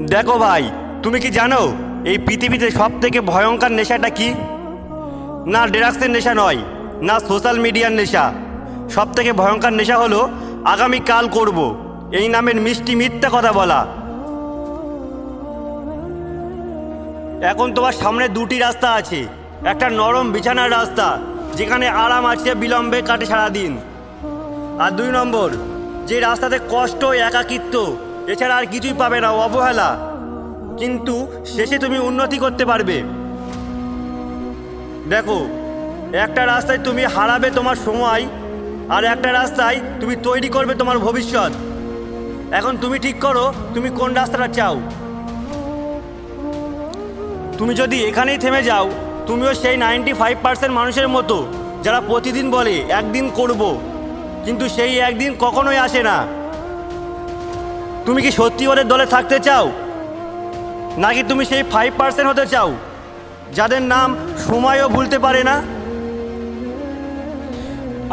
দেখো ভাই, তুমি কি জানো, এই পৃথিবীতে সব থেকে ভয়ঙ্কর নেশাটা কি? না ড্রাগসের নেশা নয়, না সোশ্যাল মিডিয়ার নেশা। সব থেকে ভয়ঙ্কর নেশা হলো, আগামী কাল করব, এই নামের মিষ্টি মিথ্যা কথা বলা। এখন তোমার সামনে দুটি রাস্তা আছে, একটা নরম বিছানার রাস্তা, যেখানে আরাম আছে বিলম্বে কাটে সারাদিন। আর দুই নম্বর, যে রাস্তাতে কষ্ট একাকিত্ব এছাড়া আর কিছুই পাবে না অবহেলা। কিন্তু শেষে তুমি উন্নতি করতে পারবে। দেখো, একটা রাস্তায় তুমি হারাবে তোমার সময়, আর একটা রাস্তায় তুমি তৈরি করবে তোমার ভবিষ্যৎ। এখন তুমি ঠিক করো, তুমি কোন রাস্তাটা চাও। তুমি যদি এখানেই থেমে যাও, তুমিও সেই নাইনটি ফাইভ পার্সেন্ট মানুষের মতো, যারা প্রতিদিন বলে, একদিন করব। কিন্তু সেই একদিন কখনোই আসে না। তুমি কি সত্যি ওদের দলে থাকতে চাও? নাকি তুমি সেই ফাইভ পার্সেন্ট হতে চাও? যাদের নাম সময়ও ভুলতে পারে না?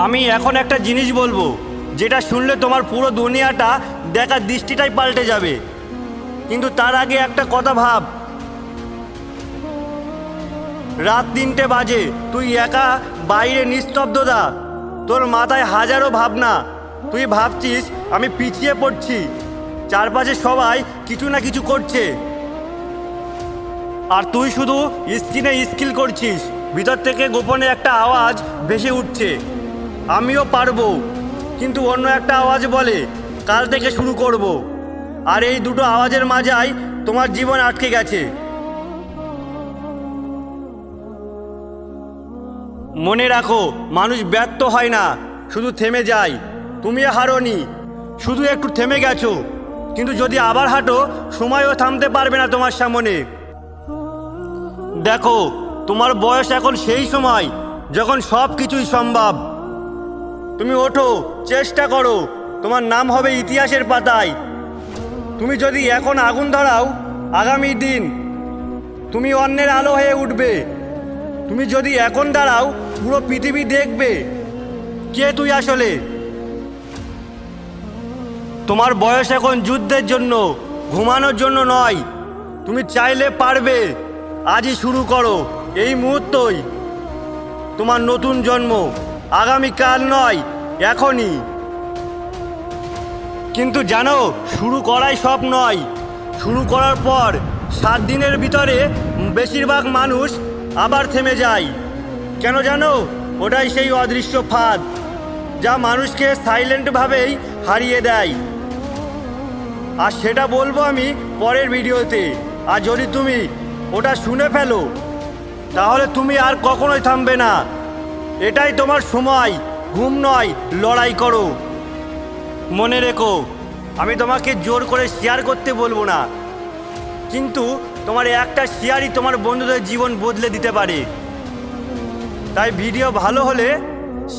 আমি এখন একটা জিনিস বলব, যেটা শুনলে তোমার পুরো দুনিয়াটা দেখার দৃষ্টিটাই পাল্টে যাবে। কিন্তু তার আগে একটা কথা ভাব। রাত তিনটে বাজে, তুই একা বাইরে নিস্তব্ধতা তোর মাথায় হাজারো ভাবনা। তুই ভাবছিস আমি পিছিয়ে পড়ছি। চারপাশে সবাই কিছু না কিছু করছে। আর তুই শুধু স্ক্রিনে স্কিল করছিস, ভিতর থেকে গোপনে একটা আওয়াজ ভেসে উঠছে। আমিও পারব, কিন্তু অন্য একটা আওয়াজ বলে, কাল থেকে শুরু করব। আর এই দুটো আওয়াজের মাঝাই তোমার জীবন আটকে গেছে। মনে রাখো, মানুষ ব্যর্থ হয় না, শুধু থেমে যায়। তুমি হারোনি, শুধু একটু থেমে গেছো। কিন্তু যদি আবার হাঁটো, সময়ও থামতে পারবে না তোমার সামনে। দেখো, তোমার বয়স এখন সেই সময় যখন সব কিছুই সম্ভব। তুমি ওঠো, চেষ্টা করো। তোমার নাম হবে ইতিহাসের পাতায়। তুমি যদি এখন আগুন ধরাও, আগামী দিন তুমি অন্যের আলো হয়ে উঠবে। তুমি যদি এখন দাঁড়াও, পুরো পৃথিবী দেখবে। কে তুই আসলে? তোমার বয়স এখন যুদ্ধের জন্য, ঘুমানোর জন্য নয়। তুমি চাইলে পারবে। আজই শুরু করো। এই মুহূর্তই তোমার নতুন জন্ম। আগামীকাল নয়, এখনই। কিন্তু জানো, শুরু করাই সব নয়। শুরু করার পর সাত দিনের ভিতরে বেশিরভাগ মানুষ আবার থেমে যায়। কেন জানো? ওটাই সেই অদৃশ্য ফাঁদ, যা মানুষকে সাইলেন্টভাবেই হারিয়ে দেয়। আর সেটা বলব আমি পরের ভিডিওতে। আর যদি তুমি ওটা শুনে ফেলো, তাহলে তুমি আর কখনোই থামবে না। এটাই তোমার সময়, ঘুম নয়, লড়াই করো। মনে রেখো, আমি তোমাকে জোর করে শেয়ার করতে বলব না। কিন্তু তোমার একটা শেয়ারই তোমার বন্ধুদের জীবন বদলে দিতে পারে। তাই ভিডিও ভালো হলে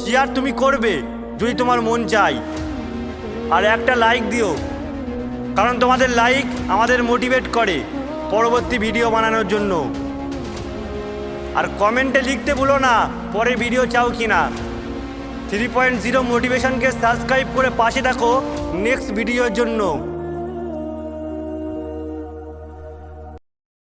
শেয়ার তুমি করবে, যদি তোমার মন চাই আর একটা লাইক দিও। কারণ তোমাদের লাইক আমাদের মোটিভেট করে পরবর্তী ভিডিও বানানোর জন্য। আর কমেন্টে লিখতে ভুলো না পরে ভিডিও চাও কি না থ্রি পয়েন্ট জিরো মোটিভেশনকে সাবস্ক্রাইব করে পাশে থাকো নেক্সট ভিডিওর জন্য।